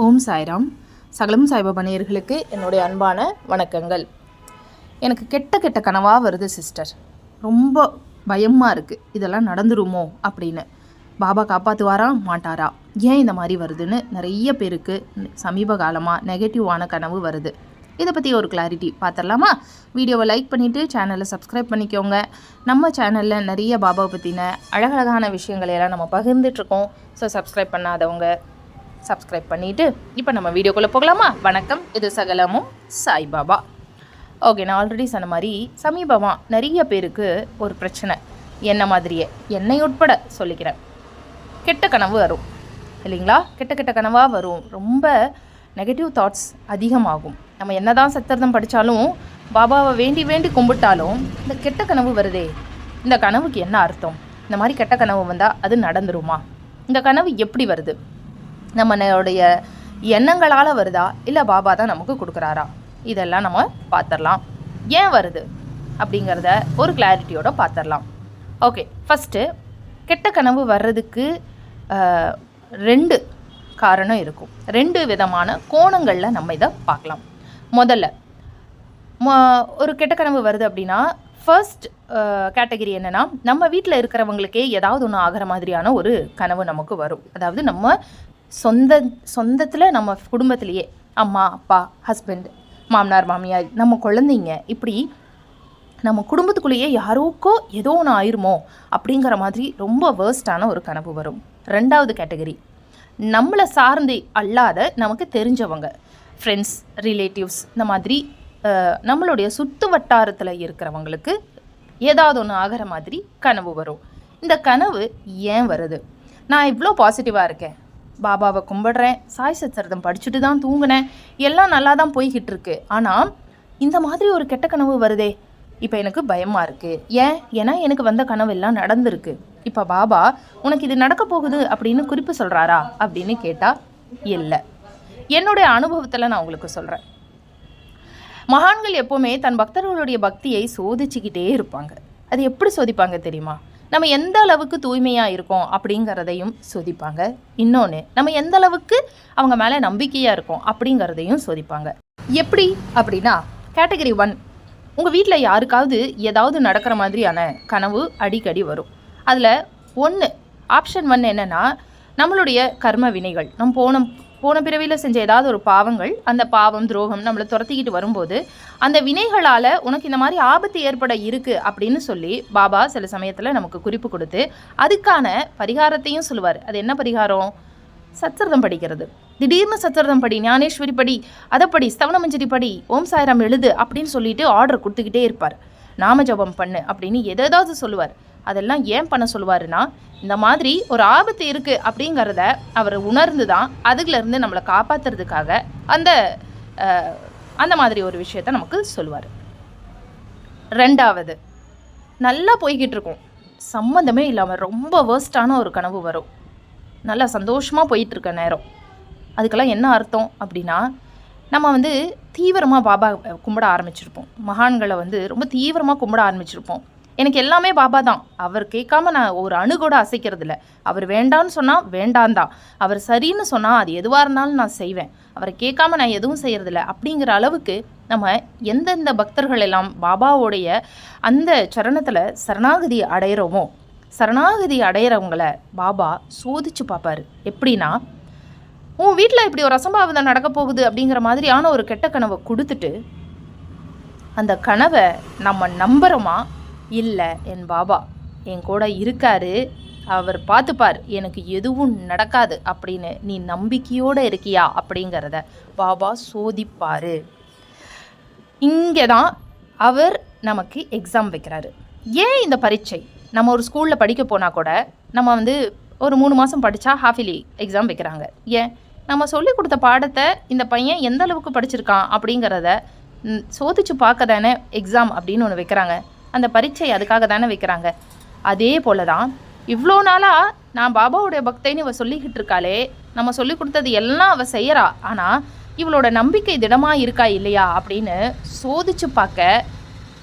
ஓம் சாய்ராம். சகலம் சாய்பாபா நேயர்களுக்கு என்னுடைய அன்பான வணக்கங்கள். எனக்கு கெட்ட கெட்ட கனவாக வருது சிஸ்டர். ரொம்ப பயமாக இருக்குது இதெல்லாம் நடந்துருமோ அப்படின்னு. பாபா காப்பாற்றுவாரா மாட்டாரா? ஏன் இந்த மாதிரி வருதுன்னு நிறைய பேருக்கு சமீப காலமாக நெகட்டிவான கனவு வருது. இதை பற்றி ஒரு கிளாரிட்டி பார்த்துடலாமா வீடியோவை லைக் பண்ணிவிட்டு சேனலை சப்ஸ்கிரைப் பண்ணிக்கோங்க. நம்ம சேனலில் நிறைய பாபாவை பற்றின அழகழகான விஷயங்களையெல்லாம் நம்ம பகிர்ந்துட்டுருக்கோம் ஸோ சப்ஸ்கிரைப் பண்ணாதவங்க சப்ஸ்கிரைப் பண்ணிவிட்டு இப்போ நம்ம வீடியோக்குள்ளே போகலாமா? வணக்கம். இது சகலமும் சாய்பாபா ஓகே நான் ஆல்ரெடி சொன்ன மாதிரி சமீபமாக நிறைய பேருக்கு ஒரு பிரச்சனை. என்ன மாதிரியே? என்னை உட்பட சொல்லிக்கிறேன். கெட்ட கனவு வரும். இல்லைங்களா? கெட்ட கெட்ட கனவாக வரும். ரொம்ப நெகட்டிவ் தாட்ஸ் அதிகமாகும். நம்ம என்னதான் சத்திரதம் படித்தாலும் பாபாவை வேண்டி வேண்டி கும்பிட்டாலும் இந்த கெட்ட கனவு வருதே. இந்த கனவுக்கு என்ன அர்த்தம்? இந்த மாதிரி கெட்ட கனவு வந்தால் அது நடந்துருமா? இந்த கனவு எப்படி வருது? நம்மளுடைய எண்ணங்களால் வருதா? இல்லை பாபா தான் நமக்கு கொடுக்குறாரா? இதெல்லாம் நம்ம பார்த்துடலாம் ஏன் வருது? அப்படிங்கிறத ஒரு கிளாரிட்டியோட பார்த்துடலாம் ஓகே ஃபஸ்ட்டு கெட்ட கனவு வர்றதுக்கு ரெண்டு காரணம் இருக்கும். ரெண்டு விதமான கோணங்களில் நம்ம இதை பார்க்கலாம் முதல்ல ஒரு கெட்ட கனவு வருது அப்படின்னா ஃபர்ஸ்ட் கேட்டகரி என்னன்னா நம்ம வீட்டில் இருக்கிறவங்களுக்கே ஏதாவது ஒன்று ஆகிற மாதிரியான ஒரு கனவு நமக்கு வரும். அதாவது நம்ம சொந்த சொந்தத்தில் நம்ம குடும்பத்திலேயே அம்மா அப்பா ஹஸ்பண்ட் மாமனார் மாமியார் நம்ம குழந்தைங்க இப்படி நம்ம குடும்பத்துக்குள்ளேயே யாரோக்கோ ஏதோ ஒன்று ஆயிருமோ அப்படிங்கிற மாதிரி ரொம்ப வேர்ஸ்டான ஒரு கனவு வரும். ரெண்டாவது கேட்டகரி நம்மளை சார்ந்து அல்லாத நமக்கு தெரிஞ்சவங்க ஃப்ரெண்ட்ஸ் ரிலேட்டிவ்ஸ் இந்த மாதிரி நம்மளுடைய சுற்று வட்டாரத்தில் இருக்கிறவங்களுக்கு ஏதாவது ஒன்று ஆகிற மாதிரி கனவு வரும். இந்த கனவு ஏன் வருது? நான் இவ்வளோ பாசிட்டிவாக இருக்கேன். பாபாவை கும்பிடுறேன். சாய் சச்சரதம் படிச்சுட்டு தான் தூங்கினேன். எல்லாம் நல்லா தான் போய்கிட்டு இருக்கு ஆனால் இந்த மாதிரி ஒரு கெட்ட கனவு வருதே. இப்போ எனக்கு பயமாக இருக்குது ஏன்? ஏன்னா எனக்கு வந்த கனவு எல்லாம் நடந்திருக்கு. இப்போ பாபா உனக்கு இது நடக்க போகுது அப்படின்னு குறிப்பு சொல்கிறாரா அப்படின்னு கேட்டால் இல்லை. என்னுடைய அனுபவத்தில் நான் உங்களுக்கு சொல்கிறேன் மகான்கள் எப்போவுமே தன் பக்தர்களுடைய பக்தியை சோதிச்சுக்கிட்டே இருப்பாங்க. அது எப்படி சோதிப்பாங்க தெரியுமா? நம்ம எந்த அளவுக்கு தூய்மையாக இருக்கோம் அப்படிங்கிறதையும் சோதிப்பாங்க. இன்னொன்று நம்ம எந்த அளவுக்கு அவங்க மேலே நம்பிக்கையாக இருக்கோம் அப்படிங்கிறதையும் சோதிப்பாங்க. எப்படி? அப்படின்னா கேட்டகரி ஒன் உங்கள் வீட்டில் யாருக்காவது ஏதாவது நடக்கிற மாதிரியான கனவு அடிக்கடி வரும். அதில் ஒன்று ஆப்ஷன் ஒன் என்னென்னா நம்மளுடைய கர்ம வினைகள். நம்ம போன போன பிறவியில் செஞ்ச ஏதாவது ஒரு பாவங்கள் அந்த பாவம் துரோகம் நம்மளை துரத்திக்கிட்டு வரும்போது அந்த வினைகளால் உனக்கு இந்த மாதிரி ஆபத்து ஏற்பட இருக்குது அப்படின்னு சொல்லி பாபா சில சமயத்தில் நமக்கு குறிப்பு கொடுத்து அதுக்கான பரிகாரத்தையும் சொல்லுவார். அது என்ன பரிகாரம்? சச்சரதம் படிக்கிறது. திடீர்னு சச்சரதம் படி ஞானேஸ்வரி படி அதை படி ஸ்தவனமஞ்சரி படி ஓம் சாய்ராம் எழுது அப்படின்னு சொல்லிட்டு ஆர்டர் கொடுத்துக்கிட்டே இருப்பார். நாம ஜபம் பண்ணு அப்படின்னு எதாவது சொல்லுவார். அதெல்லாம் ஏன் பண்ண சொல்லுவாருன்னா இந்த மாதிரி ஒரு ஆபத்து இருக்குது அப்படிங்கிறத அவர் உணர்ந்து தான் அதுலேருந்து நம்மளை காப்பாற்றுறதுக்காக அந்த அந்த மாதிரி ஒரு விஷயத்த நமக்கு சொல்லுவார். ரெண்டாவது நல்லா போய்கிட்டு இருக்கும். சம்மந்தமே இல்லாமல் ரொம்ப வேர்ஸ்டான ஒரு கனவு வரும். நல்லா சந்தோஷமாக போயிட்டுருக்க நேரம். அதுக்கெல்லாம் என்ன அர்த்தம் அப்படின்னா நம்ம வந்து தீவிரமாக பாபா கும்பிட ஆரம்பிச்சிருப்போம். மகான்களை வந்து ரொம்ப தீவிரமாக கும்பிட ஆரம்பிச்சிருப்போம். எனக்கு எல்லாமே பாபா தான். அவர் கேட்காம நான் ஒரு அணு கூட அசைக்கிறது இல்லை அவர் வேண்டான்னு சொன்னால் வேண்டாம் தான். அவர் சரின்னு சொன்னால் அது எதுவாக இருந்தாலும் நான் செய்வேன். அவரை கேட்காம நான் எதுவும் செய்கிறதில்ல அப்படிங்கிற அளவுக்கு நம்ம எந்தெந்த பக்தர்கள் எல்லாம் பாபாவோடைய அந்த சரணத்தில் சரணாகதி அடையிறோமோ சரணாகதி அடையிறவங்கள பாபா சோதிச்சு பார்ப்பாரு. எப்படின்னா உன் வீட்டில் இப்படி ஒரு அசம்பாவிதம் நடக்க போகுது அப்படிங்கிற மாதிரியான ஒரு கெட்ட கனவை கொடுத்துட்டு அந்த கனவை நம்ம நம்புகிறோமா இல்லை என் பாபா. என் கூட இருக்காரு. அவர் பார்த்துப்பார் எனக்கு எதுவும் நடக்காது அப்படின்னு நீ நம்பிக்கையோடு இருக்கியா அப்படிங்கிறத பாபா சோதிப்பார். இங்கே தான் அவர் நமக்கு எக்ஸாம் வைக்கிறாரு. ஏன் இந்த பரீட்சை? நம்ம ஒரு ஸ்கூலில் படிக்க போனால் கூட நம்ம வந்து ஒரு மூணு மாதம் படித்தா ஹாஃபிலி எக்ஸாம் வைக்கிறாங்க. ஏன்? நம்ம சொல்லி கொடுத்த பாடத்தை இந்த பையன் எந்த அளவுக்கு படிச்சிருக்கான் அப்படிங்கிறத சோதிச்சு பார்க்க தானே எக்ஸாம் அப்படின்னு ஒன்று வைக்கிறாங்க. அந்த பரீட்சை அதுக்காக தானே வைக்கிறாங்க. அதே போல தான் இவ்வளோ நாளாக நான் பாபாவுடைய பக்தைன்னு இவ சொல்லிக்கிட்டு இருக்காளே நம்ம சொல்லி கொடுத்தது எல்லாம் அவள் செய்கிறா ஆனால் இவளோட நம்பிக்கை திடமாக இருக்கா இல்லையா அப்படின்னு சோதிச்சு பார்க்க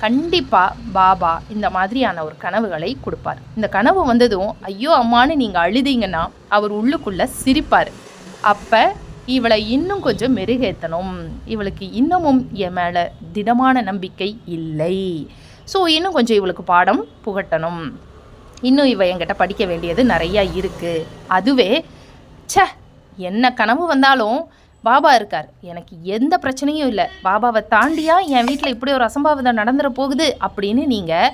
கண்டிப்பாக பாபா இந்த மாதிரியான ஒரு கனவுகளை கொடுப்பார். இந்த கனவு வந்ததும் ஐயோ அம்மான்னு நீங்கள் அழுதீங்கன்னா அவர் உள்ளுக்குள்ளே சிரிப்பார். அப்போ இவளை இன்னும் கொஞ்சம் மெருகேற்றணும் இவளுக்கு இன்னமும் என் மேலே திடமான நம்பிக்கை இல்லை. ஸோ இன்னும் கொஞ்சம் இவளுக்கு பாடம் புகட்டணும். இன்னும் இவ என்கிட்ட படிக்க வேண்டியது நிறையா இருக்குது அதுவே ச என்ன கனவு வந்தாலும் பாபா இருக்கார். எனக்கு எந்த பிரச்சனையும் இல்லை. பாபாவை தாண்டியா என் வீட்டில் இப்படி ஒரு அசம்பாவிதம் நடந்துட போகுது அப்படின்னு நீங்கள்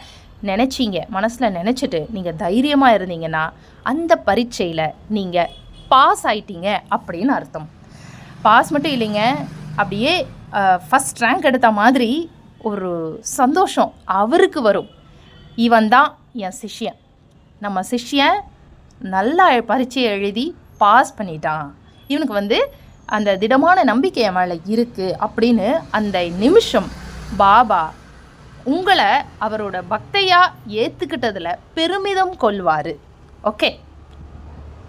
நினச்சிங்க. மனசில் நினச்சிட்டு நீங்கள் தைரியமாக இருந்தீங்கன்னா அந்த பரீட்சையில் நீங்கள் பாஸ் ஆயிட்டீங்க அப்படின்னு அர்த்தம். பாஸ் மட்டும் இல்லைங்க அப்படியே ஃபஸ்ட் ரேங்க் எடுத்த மாதிரி ஒரு சந்தோஷம் அவருக்கு வரும். இவன் தான் என் சிஷ்யன். நம்ம சிஷ்யன் நல்லா பரீட்சையை எழுதி பாஸ் பண்ணிட்டான். இவனுக்கு வந்து அந்த திடமான நம்பிக்கை என் மேலே இருக்குது அப்படின்னு அந்த நிமிஷம் பாபா உங்களை அவரோட பக்தையாக ஏற்றுக்கிட்டதில் பெருமிதம் கொள்வார். ஓகே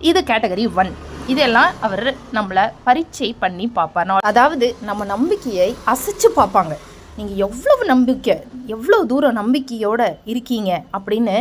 இது கேட்டகரி ஒன் இதெல்லாம் அவர் நம்மளை பரீட்சை பண்ணி பார்ப்பார். அதாவது நம்ம நம்பிக்கையை அசைச்சு பார்ப்பாங்க. நீங்கள் எவ்வளவு நம்பிக்கை எவ்வளோ தூரம் நம்பிக்கையோடு இருக்கீங்க அப்படின்னு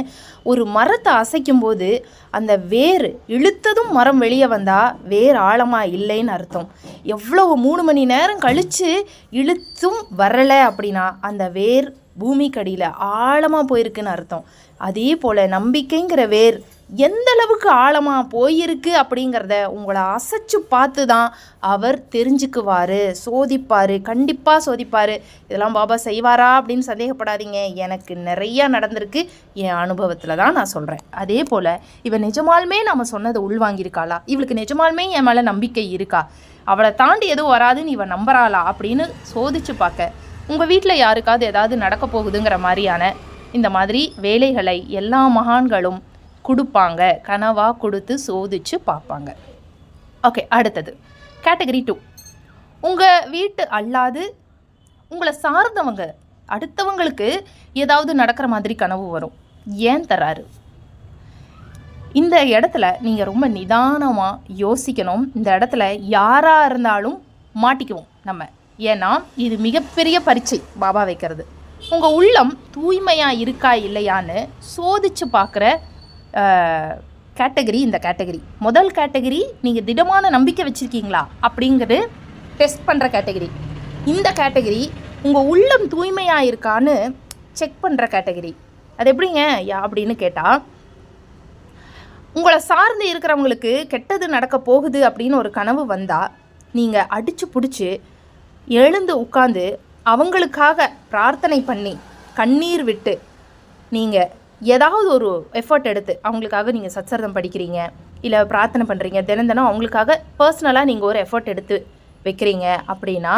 ஒரு மரத்தை அசைக்கும் போது அந்த வேர் இழுத்ததும் மரம் வெளியே வந்தால் வேர் ஆழமாக இல்லைன்னு அர்த்தம். எவ்வளவு மூணு மணி நேரம் கழித்து இழுத்தும் வரலை அப்படின்னா அந்த வேர் பூமிக்கடியில் ஆழமாக போயிருக்குன்னு அர்த்தம். அதே போல் நம்பிக்கைங்கிற வேர் எந்த அளவுக்கு ஆழமாக போயிருக்கு அப்படிங்கிறத உங்களை அசைச்சு பார்த்து தான் அவர் தெரிஞ்சுக்குவார் சோதிப்பார் கண்டிப்பாக சோதிப்பார். இதெல்லாம் பாபா செய்வாரா அப்படின்னு சந்தேகப்படாதீங்க. எனக்கு நிறையா நடந்திருக்கு. என் அனுபவத்தில் தான் நான் சொல்கிறேன் அதே போல் இவன் நிஜமாலுமே நம்ம சொன்னதை உள்வாங்கியிருக்காளா? இவளுக்கு நிஜமாலுமே என் மேலே நம்பிக்கை இருக்கா? அவளை தாண்டி எதுவும் வராதுன்னு இவன் நம்புறாளா அப்படின்னு சோதிச்சு பார்க்க உங்கள் வீட்டில் யாருக்காவது ஏதாவது நடக்க போகுதுங்கிற மாதிரியான இந்த மாதிரி வேலைகளை எல்லா மகான்களும் கொடுப்பாங்க. கனவாக கொடுத்து சோதிச்சு பார்ப்பாங்க. ஓகே அடுத்தது. கேட்டகரி டூ உங்கள் வீட்டு அல்லாது உங்களை சார்ந்தவங்க அடுத்தவங்களுக்கு ஏதாவது நடக்கிற மாதிரி கனவு வரும். ஏன் தராரு இந்த இடத்துல நீங்கள் ரொம்ப நிதானமாக யோசிக்கணும். இந்த இடத்துல யாராக இருந்தாலும் மாட்டிக்குவோம் நம்ம. ஏன்னா இது மிகப்பெரிய பரீட்சை பாபா வைக்கிறது. உங்கள் உள்ளம் தூய்மையாக இருக்கா இல்லையான்னு சோதிச்சு பார்க்குற கேட்டகரி இந்த கேட்டகரி. முதல் கேட்டகரி நீங்கள் திடமான நம்பிக்கை வச்சுருக்கீங்களா? அப்படிங்கிறது டெஸ்ட் பண்ணுற கேட்டகரி. இந்த கேட்டகரி உங்கள் உள்ளம் தூய்மையாக இருக்கான்னு செக் பண்ணுற கேட்டகரி. அது எப்படிங்க? யா அப்படின்னு கேட்டால் உங்களை சார்ந்து இருக்கிறவங்களுக்கு கெட்டது நடக்க போகுது அப்படின்னு ஒரு கனவு வந்தால் நீங்கள் அடித்து பிடிச்சி எழுந்து உட்காந்து அவங்களுக்காக பிரார்த்தனை பண்ணி கண்ணீர் விட்டு நீங்கள் ஏதாவது ஒரு எஃபர்ட் எடுத்து அவங்களுக்காக நீங்கள் சச்சரதம் படிக்கிறீங்க இல்லை பிரார்த்தனை பண்ணுறீங்க தினம் தினம் அவங்களுக்காக பர்சனலாக நீங்கள் ஒரு எஃபர்ட் எடுத்து வைக்கிறீங்க அப்படின்னா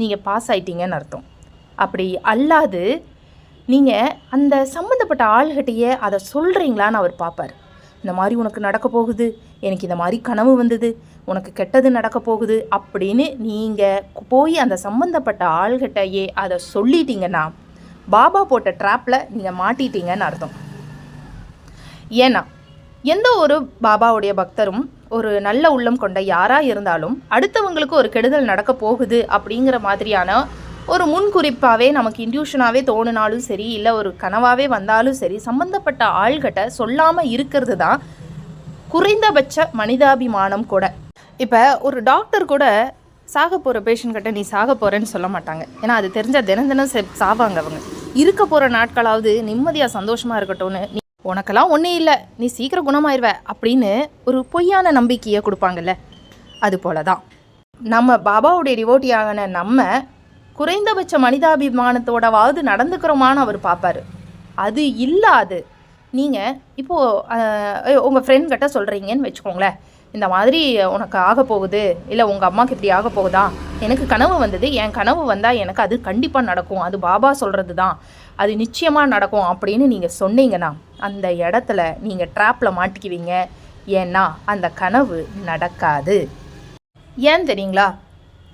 நீங்கள் பாஸ் ஆயிட்டீங்கன்னு அர்த்தம். அப்படி அல்லாது நீங்கள் அந்த சம்மந்தப்பட்ட ஆள்கிட்டயே அதை சொல்கிறீங்களான்னு அவர் பார்ப்பார். இந்த மாதிரி உனக்கு நடக்க போகுது எனக்கு இந்த மாதிரி கனவு வந்தது உனக்கு கெட்டது நடக்க போகுது அப்படின்னு நீங்கள் போய் அந்த சம்மந்தப்பட்ட ஆள்கிட்டயே அதை சொல்லிட்டீங்கன்னா பாபா போட்ட ட்ராப்பில் நீங்கள் மாட்டிட்டீங்கன்னு அர்த்தம். ஏன்னா எந்த ஒரு பாபாவுடைய பக்தரும் ஒரு நல்ல உள்ளம் கொண்ட யாராக இருந்தாலும் அடுத்தவங்களுக்கு ஒரு கெடுதல் நடக்க போகுது அப்படிங்கிற மாதிரியான ஒரு முன்குறிப்பாகவே நமக்கு இன்ட்யூஷனாகவே தோணுனாலும் சரி இல்லை ஒரு கனவாகவே வந்தாலும் சரி சம்மந்தப்பட்ட ஆள்கிட்ட சொல்லாமல் இருக்கிறது தான் குறைந்தபட்ச மனிதாபிமானம் கூட. இப்போ ஒரு டாக்டர் கூட சாக போகிற பேஷண்ட்கிட்ட நீ சாக போகிறேன்னு சொல்ல மாட்டாங்க. ஏன்னா அது தெரிஞ்சால் தினம் தினம் சாவாங்க அவங்க. இருக்க போகிற நாட்களாவது நிம்மதியாக சந்தோஷமாக இருக்கட்டும்னு நீ உனக்கெல்லாம் ஒன்றும் இல்லை. நீ சீக்கிரம் குணமாயிருவ அப்படின்னு ஒரு பொய்யான நம்பிக்கையை கொடுப்பாங்கல்ல. அது போல தான் நம்ம பாபாவுடைய டிவோட்டி ஆகின நம்ம குறைந்தபட்ச மனிதாபிமானத்தோடவாவது நடந்துக்கிறோமான்னு அவர் பார்ப்பாரு அது இல்லாது நீங்கள் இப்போது உங்கள் ஃப்ரெண்ட் கிட்ட சொல்கிறீங்கன்னு வச்சுக்கோங்களேன். இந்த மாதிரி உனக்கு ஆக போகுது இல்லை உங்கள் அம்மாவுக்கு இப்படி ஆக போகுதா? எனக்கு கனவு வந்தது. என் கனவு வந்தால் எனக்கு அது கண்டிப்பாக நடக்கும். அது பாபா சொல்கிறது தான் அது நிச்சயமாக நடக்கும் அப்படின்னு நீங்கள் சொன்னீங்கன்னா அந்த இடத்துல நீங்கள் ட்ராப்பில் மாட்டிக்குவீங்க. ஏன்னா அந்த கனவு நடக்காது. ஏன் தெரியுங்களா?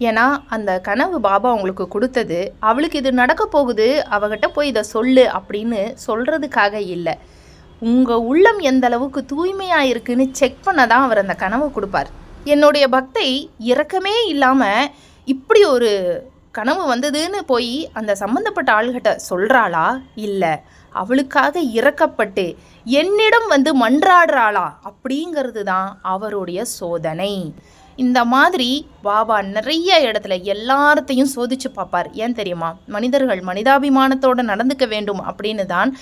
ஏன்னா அந்த கனவு பாபா உங்களுக்கு கொடுத்தது. அவளுக்கு இது நடக்க போகுது. அவகிட்ட போய் இதை சொல்லு அப்படின்னு சொல்கிறதுக்காக இல்லை. உங்கள் உள்ளம் எந்த அளவுக்கு தூய்மையாக இருக்குன்னு செக் பண்ண தான் அவர் அந்த கனவு கொடுப்பார். என்னுடைய பக்தை இரக்கமே இல்லாமல் இப்படி ஒரு கனவு வந்ததுன்னு போய் அந்த சம்மந்தப்பட்ட ஆள்கிட்ட சொல்கிறாளா இல்லை. அவளுக்காக இறக்கப்பட்டு என்னிடம் வந்து மன்றாடுறாளா? அப்படிங்கிறது தான் அவருடைய சோதனை. இந்த மாதிரி பாபா நிறைய இடத்துல எல்லாத்தையும் சோதிச்சு பார்ப்பார். ஏன் தெரியுமா? மனிதர்கள் மனிதாபிமானத்தோடு நடந்துக்க வேண்டும் அப்படின்னு தான்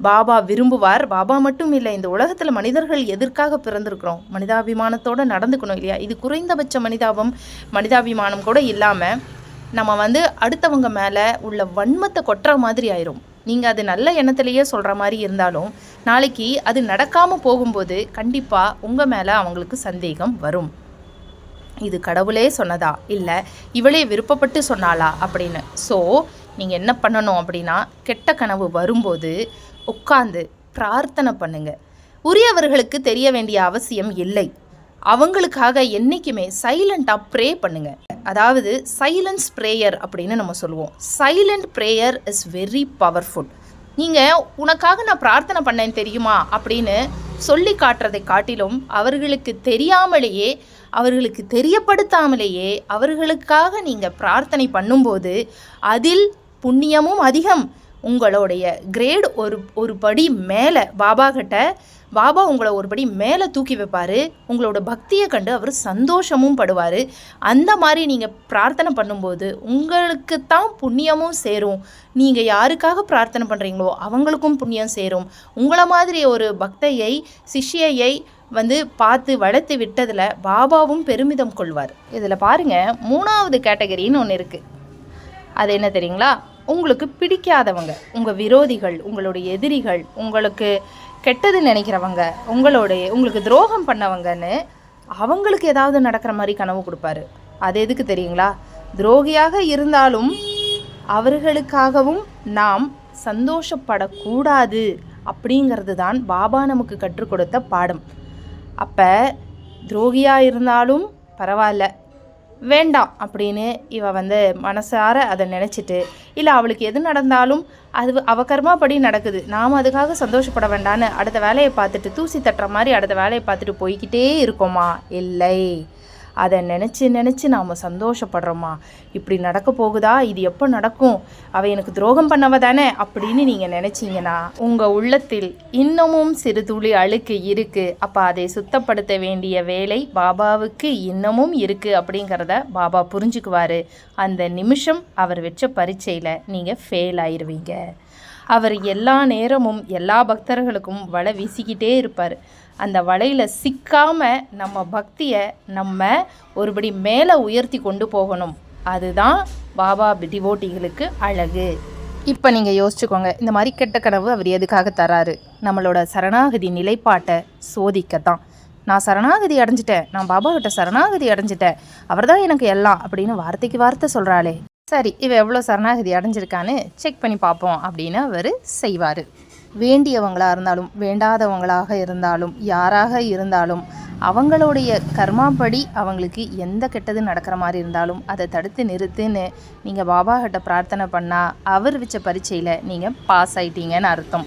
பாபா விரும்புவார். பாபா மட்டும் இல்லை இந்த உலகத்தில் மனிதர்கள் எதற்காக பிறந்திருக்கிறோம்? மனிதாபிமானத்தோடு நடந்துக்கணும் இல்லையா? இது குறைந்தபட்ச மனிதாபம் மனிதாபிமானம் கூட இல்லாமல் நம்ம வந்து அடுத்தவங்க மேலே உள்ள வன்மத்தை கொட்டுற மாதிரி ஆயிரும். நீங்கள் அது நல்ல எண்ணத்துலேயே சொல்கிற மாதிரி இருந்தாலும் நாளைக்கு அது நடக்காமல் போகும்போது கண்டிப்பாக உங்கள் மேலே அவங்களுக்கு சந்தேகம் வரும். இது கடவுளே சொன்னதா? இல்லை இவளே விருப்பப்பட்டு சொன்னாளா? அப்படின்னு. ஸோ நீங்கள் என்ன பண்ணணும் அப்படின்னா கெட்ட கனவு வரும்போது உட்காந்து பிரார்த்தனை பண்ணுங்க. உரியவர்களுக்கு தெரிய வேண்டிய அவசியம் இல்லை. அவங்களுக்காக என்றைக்குமே சைலண்ட்டாக ப்ரே பண்ணுங்க. அதாவது சைலன்ஸ் ப்ரேயர் அப்படின்னு நம்ம சொல்லுவோம். Silent prayer is very powerful நீங்கள் உனக்காக நான் பிரார்த்தனை பண்ணேன் தெரியுமா? அப்படின்னு சொல்லி காட்டுறதை காட்டிலும் அவர்களுக்கு தெரியாமலேயே அவர்களுக்கு தெரியப்படுத்தாமலேயே அவர்களுக்காக நீங்கள் பிரார்த்தனை பண்ணும்போது அதில் புண்ணியமும் அதிகம். உங்களுடைய கிரேட் ஒரு ஒரு படி மேலே பாபா கிட்ட பாபா உங்களை ஒரு படி மேலே தூக்கி வைப்பார். உங்களோட பக்தியை கண்டு அவர் சந்தோஷமும் படுவார். அந்த மாதிரி நீங்கள் பிரார்த்தனை பண்ணும்போது உங்களுக்கு தான் புண்ணியமும் சேரும். நீங்கள் யாருக்காக பிரார்த்தனை பண்ணுறீங்களோ அவங்களுக்கும் புண்ணியம் சேரும். உங்களை மாதிரி ஒரு பக்தையை சிஷ்யையை வந்து பார்த்து வளர்த்து விட்டதில் பாபாவும் பெருமிதம் கொள்வார். இதில் பாருங்கள் மூணாவது கேட்டகரின்னு ஒன்று இருக்குது அது என்ன தெரியுங்களா? உங்களுக்கு பிடிக்காதவங்க உங்கள் விரோதிகள் உங்களுடைய எதிரிகள் உங்களுக்கு கெட்டது நினைக்கிறவங்க உங்களுடைய உங்களுக்கு துரோகம் பண்ணவங்கன்னு அவங்களுக்கு ஏதாவது நடக்கிற மாதிரி கனவு கொடுப்பாரு. அது எதுக்கு தெரியுங்களா? துரோகியாக இருந்தாலும் அவர்களுக்காகவும் நாம் சந்தோஷப்படக்கூடாது அப்படிங்கிறது தான் பாபா நமக்கு கற்றுக் கொடுத்த பாடம். அப்போ துரோகியாக இருந்தாலும் பரவாயில்ல வேண்டாம் அப்படின்னு இவ வந்து மனசார அதை நினச்சிட்டு இல்லை அவளுக்கு எது நடந்தாலும் அது அவ கர்மாப்படி நடக்குது. நாம் அதுக்காக சந்தோஷப்பட வேண்டான்னு அடுத்த வேலையை பார்த்துட்டு தூசி தட்டுற மாதிரி அடுத்த வேலையை பார்த்துட்டு போய்க்கிட்டே இருக்கோமா? இல்லை. அதை நினச்சி நினச்சி நாம் சந்தோஷப்படுறோமா? இப்படி நடக்க போகுதா? இது எப்போ நடக்கும்? அவ எனக்கு துரோகம் பண்ணவ தானே? அப்படின்னு நீங்கள் நினச்சிங்கன்னா உங்கள் உள்ளத்தில் இன்னமும் சிறு துளி அழுக்கு இருக்குது அப்போ அதை சுத்தப்படுத்த வேண்டிய வேலை பாபாவுக்கு இன்னமும் இருக்குது அப்படிங்கிறத பாபா புரிஞ்சுக்குவார். அந்த நிமிஷம் அவர் வச்ச பரீட்சையில் நீங்கள் ஃபெயில் ஆயிடுவீங்க அவர் எல்லா நேரமும் எல்லா பக்தர்களுக்கும் வலை வீசிக்கிட்டே இருப்பார். அந்த வலையில் சிக்காமல் நம்ம பக்தியை நம்ம ஒருபடி மேலே உயர்த்தி கொண்டு போகணும். அதுதான் பாபா டிவோட்டிகளுக்கு அழகு. இப்போ நீங்கள் யோசிச்சுக்கோங்க இந்த மாதிரி கெட்ட கனவு அவர் எதுக்காக தராரு? நம்மளோட சரணாகதி நிலைப்பாட்டை சோதிக்க தான் நான் சரணாகதி அடைஞ்சிட்டேன் நான் பாபா கிட்ட சரணாகதி அடைஞ்சிட்டேன் அவர் தான் எனக்கு எல்லாம் அப்படின்னு வார்த்தைக்கு வார்த்தை சொல்கிறாளே சரி இவ எவ்வளோ சரணாகதி அடைஞ்சிருக்கான்னு செக் பண்ணி பார்ப்போம் அப்படின்னு அவர் செய்வார். வேண்டியவங்களாக இருந்தாலும் வேண்டாதவங்களாக இருந்தாலும் யாராக இருந்தாலும் அவங்களுடைய கர்மாப்படி அவங்களுக்கு எந்த கெட்டது நடக்கிற மாதிரி இருந்தாலும் அதை தடுத்து நிறுத்துன்னு நீங்கள் பாபா கிட்ட பிரார்த்தனை பண்ணால் அவர் வச்ச பரீட்சையில் நீங்கள் பாஸ் ஆயிட்டீங்கன்னு அர்த்தம்.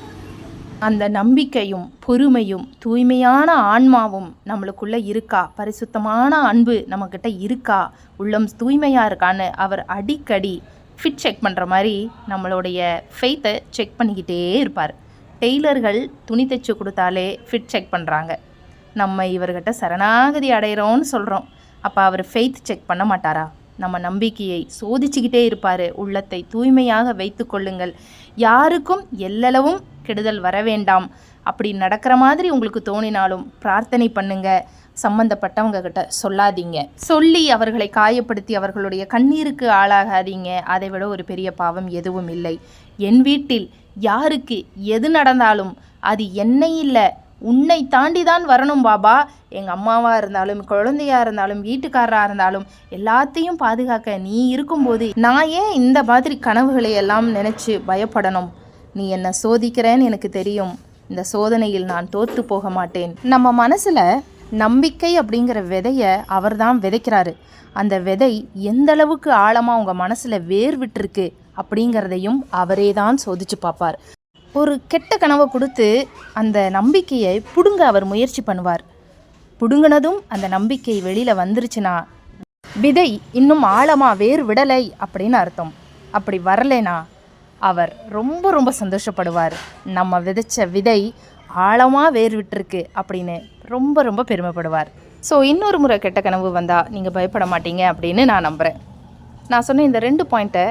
அந்த நம்பிக்கையும் பொறுமையும் தூய்மையான ஆன்மாவும் நம்மளுக்குள்ளே இருக்கா? பரிசுத்தமான அன்பு நம்மக்கிட்ட இருக்கா? உள்ளம் தூய்மையாக இருக்கான்னு அவர் அடிக்கடி ஃபிட் செக் பண்ணுற மாதிரி நம்மளுடைய ஃபெய்த்தை செக் பண்ணிக்கிட்டே இருப்பார். டெய்லர்கள் துணி தைச்சு கொடுத்தாலே ஃபிட் செக் பண்ணுறாங்க நம்ம இவர்கிட்ட சரணாகதி அடைகிறோன்னு சொல்கிறோம் அப்போ அவர் ஃபெய்த் செக் பண்ண மாட்டாரா? நம்ம நம்பிக்கையை சோதிச்சுக்கிட்டே இருப்பார். உள்ளத்தை தூய்மையாக வைத்து கொள்ளுங்கள். யாருக்கும் எல்லளவும் கெடுதல் வர வேண்டாம். அப்படி நடக்கிற மாதிரி உங்களுக்கு தோணினாலும் பிரார்த்தனை பண்ணுங்க. சம்பந்தப்பட்டவங்க கிட்ட சொல்லாதீங்க. சொல்லி அவர்களை காயப்படுத்தி அவர்களுடைய கண்ணீருக்கு ஆளாகாதீங்க. அதை விட ஒரு பெரிய பாவம் எதுவும் இல்லை. என் வீட்டில் யாருக்கு எது நடந்தாலும் அது என்னை இல்லை உன்னை தாண்டி தான் வரணும் பாபா. எங்கள் அம்மாவாக இருந்தாலும் குழந்தையாக இருந்தாலும் வீட்டுக்காரராக இருந்தாலும் எல்லாத்தையும் பாதுகாக்க நீ இருக்கும்போது நான் ஏன் இந்த மாதிரி கனவுகளை எல்லாம் நினச்சி பயப்படணும்? நீ என்னை சோதிக்கிறேன்னு எனக்கு தெரியும். இந்த சோதனையில் நான் தோற்று போக மாட்டேன். நம்ம மனசில் நம்பிக்கை அப்படிங்கிற விதையை அவர் தான் விதைக்கிறாரு. அந்த விதை எந்த அளவுக்கு ஆழமாக உங்கள் மனசில் வேர் விட்டுருக்கு அப்படிங்கிறதையும் அவரே தான் சோதிச்சு பார்ப்பார். ஒரு கெட்ட கனவை கொடுத்து அந்த நம்பிக்கையை பிடுங்க அவர் முயற்சி பண்ணுவார். பிடுங்கினதும் அந்த நம்பிக்கை வெளியில் வந்துருச்சுன்னா விதை இன்னும் ஆழமாக வேர் விடலை அப்படின்னு அர்த்தம். அப்படி வரலைனா அவர் ரொம்ப ரொம்ப சந்தோஷப்படுவார். நம்ம விதைச்ச விதை ஆழமாக வேர் விட்டுருக்கு அப்படின்னு ரொம்ப ரொம்ப பெருமைப்படுவார். ஸோ இன்னொரு முறை கெட்ட கனவு வந்தால் நீங்கள் பயப்பட மாட்டீங்க அப்படின்னு நான் நம்புகிறேன் நான் சொன்ன இந்த ரெண்டு பாயிண்ட்டை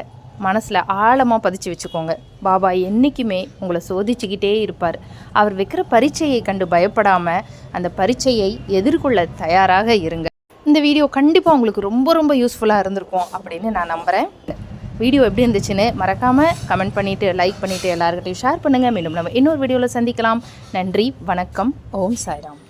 மனசில் ஆழமாக பதிச்சு வச்சுக்கோங்க. பாபா என்றைக்குமே உங்களை சோதிச்சுக்கிட்டே இருப்பார். அவர் வைக்கிற பரீட்சையை கண்டு பயப்படாமல் அந்த பரீட்சையை எதிர்கொள்ள தயாராக இருங்க. இந்த வீடியோ கண்டிப்பாக உங்களுக்கு ரொம்ப ரொம்ப யூஸ்ஃபுல்லாக இருந்திருக்கும் அப்படின்னு நான் நம்புகிறேன் வீடியோ எப்படி இருந்துச்சுன்னு மறக்காமல் கமெண்ட் பண்ணிவிட்டு லைக் பண்ணிவிட்டு எல்லாருக்கிட்டையும் ஷேர் பண்ணுங்கள் மீண்டும் நம்ம இன்னொரு வீடியோவில் சந்திக்கலாம். நன்றி வணக்கம். ஓம் சாய்ராம்.